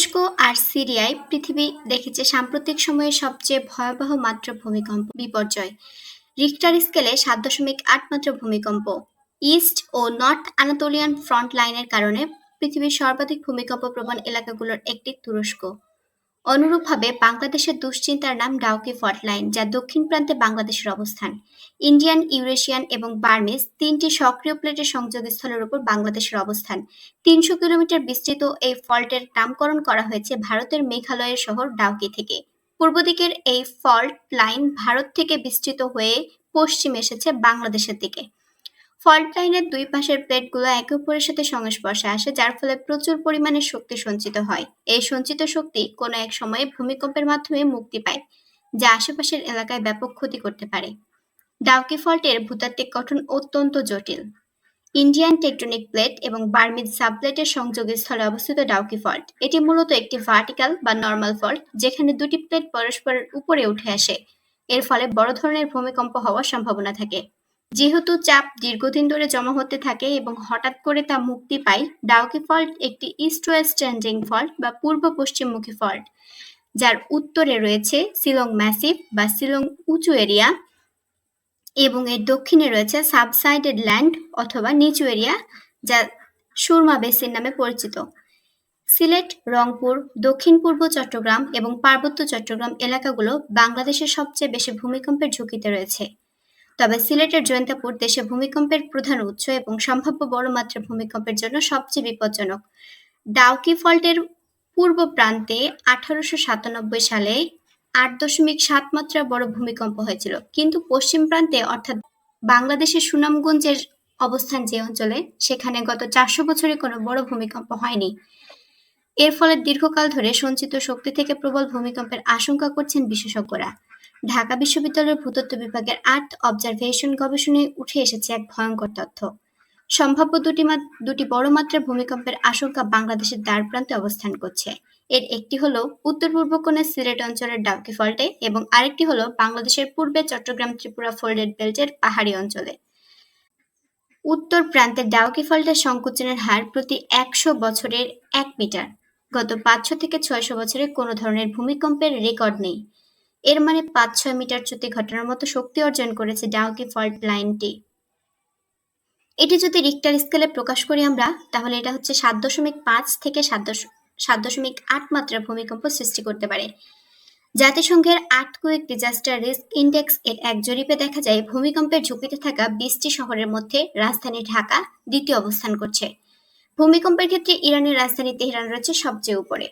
তুরস্ক আর সিরিয়ায় পৃথিবী দেখেছে সাম্প্রতিক সময়ে সবচেয়ে ভয়াবহ মাত্র ভূমিকম্প, বিপর্যয়। রিক্টার স্কেলে সাত দশমিক আট মাত্র ভূমিকম্প। ইস্ট ও নর্থ আনাতোলিয়ান ফ্রন্ট লাইনের কারণে পৃথিবীর সর্বাধিক ভূমিকম্প প্রবণ এলাকাগুলোর একটি তুরস্ক। অনুরূপভাবে বাংলাদেশের দুশ্চিন্তার নাম ডাউকি ফল্ট লাইন, যা দক্ষিণ প্রান্তে বাংলাদেশের অবস্থান। ইন্ডিয়ান, ইউরেশিয়ান এবং বার্মিজ তিনটি সক্রিয় প্লেটের সংযোগস্থলের উপর বাংলাদেশের অবস্থান। তিনশো কিলোমিটার বিস্তৃত এই ফল্টের নামকরণ করা হয়েছে ভারতের মেঘালয়ের শহর ডাউকি থেকে। পূর্ব দিকের এই ফল্ট লাইন ভারত থেকে বিস্তৃত হয়ে পশ্চিমে এসেছে বাংলাদেশের দিকে। ফল্ট লাইনের দুই পাশের প্লেটগুলো একে অপরের সাথে সংস্পর্শে আসে, যার ফলে প্রচুর পরিমাণে শক্তি সঞ্চিত হয়। এই সঞ্চিত শক্তি কোনো এক সময়ে ভূমিকম্পের মাধ্যমে মুক্তি পায়, যা আশেপাশের এলাকায় ব্যাপক ক্ষতি করতে পারে। ডাউকি ফল্টের ভূতাত্ত্বিক গঠন অত্যন্ত জটিল। ইন্ডিয়ান টেকটনিক প্লেট এবং বার্মিজ সাবপ্লেটের সংযোগস্থলে অবস্থিত ডাউকি ফল্ট, এটি মূলত একটি ভার্টিক্যাল বা নর্মাল ফল্ট, যেখানে দুটি প্লেট পরস্পরের উপরে উঠে আসে। এর ফলে বড় ধরনের ভূমিকম্প হওয়ার সম্ভাবনা থাকে। যেহেতু চাপ দীর্ঘদিন ধরে জমা হতে থাকে এবং হঠাৎ করে তা মুক্তি পায়, ডাউকি ফল্ট একটি ইস্ট ওয়েস্ট চেঞ্জিং ফল্ট বা পূর্ব পশ্চিমমুখী ফল্ট, যার উত্তরে রয়েছে শিলং ম্যাসিভ বা শিলং উঁচু এরিয়া এবং এর দক্ষিণে রয়েছে সাবসাইডেড ল্যান্ড অথবা নিচু এরিয়া, যা সুরমা বেসিন নামে পরিচিত। সিলেট, রংপুর, দক্ষিণ পূর্ব চট্টগ্রাম এবং পার্বত্য চট্টগ্রাম এলাকাগুলো বাংলাদেশের সবচেয়ে বেশি ভূমিকম্পের ঝুঁকিতে রয়েছে। তবে সিলেটের জয়ন্তাপুর দেশে ভূমিকম্পের প্রধান উৎস এবং সম্ভাব্য বড় মাত্রার ভূমিকম্পের জন্য সবচেয়ে বিপজ্জনক। ডাউকি ফল্টের পূর্ব প্রান্তে আঠারোশো সাতানব্বই সালে আট দশমিক সাত মাত্রা বড় ভূমিকম্প হয়েছিল। কিন্তু পশ্চিম প্রান্তে, অর্থাৎ বাংলাদেশের সুনামগঞ্জের অবস্থান যে অঞ্চলে, সেখানে গত চারশো বছরে কোনো বড় ভূমিকম্প হয়নি। এর ফলে দীর্ঘকাল ধরে সঞ্চিত শক্তি থেকে প্রবল ভূমিকম্পের আশঙ্কা করছেন বিশেষজ্ঞরা। ঢাকা বিশ্ববিদ্যালয়ের ভূতত্ত্ব বিভাগের আর্থ অবজারভেশন গবেষণায় উঠে এসেছে এক ভয়ঙ্কর তথ্য। সম্ভাব্য দুটি দুটি বড় মাত্রার ভূমিকম্পের আশঙ্কা বাংলাদেশের দ্বার প্রান্তে অবস্থান করছে। এর একটি হলো উত্তর পূর্ব কোণে সিলেট অঞ্চলের ডাউকি ফল্টে এবং আরেকটি হলো বাংলাদেশের পূর্বে চট্টগ্রাম ত্রিপুরা ফোল্ডেড বেল্টের পাহাড়ি অঞ্চলে। উত্তর প্রান্তের ডাউকি ফল্টের সংকোচনের হার প্রতি একশো বছরের এক মিটার। গত পাঁচশো থেকে ছয়শো বছরে কোনো ধরনের ভূমিকম্পের রেকর্ড নেই। এর মানে পাঁচ ছয় মিটার চ্যুতি ঘটানোর মতো শক্তি অর্জন করেছে ডাউকি ফল্ট লাইনটি। এটি যদি রিক্টার স্কেলে প্রকাশ করি আমরা, তাহলে এটা হচ্ছে সাত দশমিক পাঁচ থেকে সাত সাত দশমিক আট মাত্রার ভূমিকম্প সৃষ্টি করতে পারে। জাতিসংঘের আট আর্থকুইক ডিজাস্টার রিস্ক ইন্ডেক্স এর এক জরিপে দেখা যায়, ভূমিকম্পের ঝুঁকিতে থাকা বিশটি শহরের মধ্যে রাজধানী ঢাকা দ্বিতীয় অবস্থান করছে। ভূমিকম্পের ক্ষেত্রে ইরানের রাজধানী তেহরান রয়েছে সবচেয়ে উপরে।